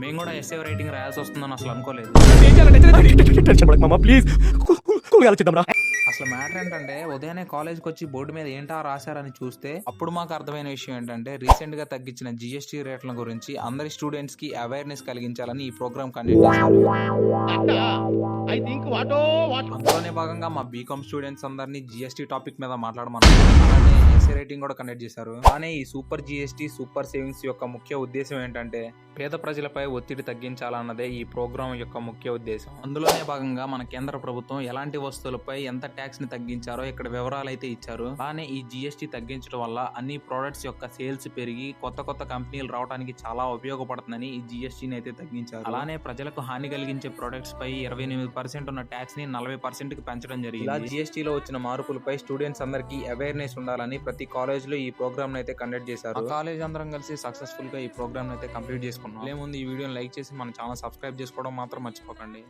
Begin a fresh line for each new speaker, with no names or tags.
మేము కూడా SA writing రాయాల్సి వస్తుందని అసలు అనుకోలేదు.
ఏం చేయాలంటే టెన్షన్ పడకు మామ ప్లీజ్ కూల్గా ఆలోచిద్దాం రా
అసలు మ్యాటర్ ఏంటంటే ఉదయాన్నే కాలేజ్కి వచ్చి బోర్డు మీద ఏంటా రాశారని చూస్తే అప్పుడు మాకు అర్థమైన విషయం ఏంటంటే రీసెంట్గా తగ్గించిన జిఎస్టీ రేట్ల గురించి అందరి స్టూడెంట్స్కి అవేర్నెస్ కలిగించాలని ఈ ప్రోగ్రామ్ కండక్ట్ చేశారు అందులోనే భాగంగా మా బీకామ్ స్టూడెంట్స్ అందరినీ జిఎస్టీ టాపిక్ మీద మాట్లాడమన్నారు. అలానే ఎస్ఏ రైటింగ్ కూడా కండక్ట్ చేశారు. అలానే ఈ సూపర్ జిఎస్టీ సూపర్ సేవింగ్స్ యొక్క ముఖ్య ఉద్దేశం ఏంటంటే పేద ప్రజలపై ఒత్తిడి తగ్గించాలన్నదే ఈ ప్రోగ్రాం యొక్క ముఖ్య ఉద్దేశం. అందులోనే భాగంగా మన కేంద్ర ప్రభుత్వం ఎలాంటి వస్తువులపై ఎంత ట్యాక్స్ని తగ్గించారో ఇక్కడ వివరాలు అయితే ఇచ్చారు. అలానే ఈ జిఎస్టీ తగ్గించడం వల్ల అన్ని ప్రోడక్ట్స్ యొక్క సేల్స్ పెరిగి కొత్త కొత్త కంపెనీలు రావడానికి చాలా ఉపయోగపడుతుందని ఈ జిఎస్టీని అయితే తగ్గించారు. అలానే ప్రజలకు హాని కలిగించే ప్రొడక్ట్స్ పై ఇరవై ఎనిమిది పర్సెంట్ ఉన్న ట్యాక్స్ని నలభై పర్సెంట్కి పెంచడం జరిగింది. ఇలా జిఎస్టీ లో వచ్చిన మార్పులపై స్టూడెంట్స్ అందరికీ అవేర్నెస్ ఉండాలని ప్రతి కాలేజ్లో ఈ ప్రోగ్రామ్ అయితే కండక్ట్ చేశారు. కాలేజ్ అందరం కలిసి సక్సెస్ఫుల్గా ఈ ప్రోగ్రామ్ అయితే కంప్లీట్ చేసుకున్నాం ముందు ఈ వీడియోని లైక్ చేసి మన ఛానల్ సబ్స్క్రైబ్ చేసుకోవడం మాత్రం మర్చిపోకండి.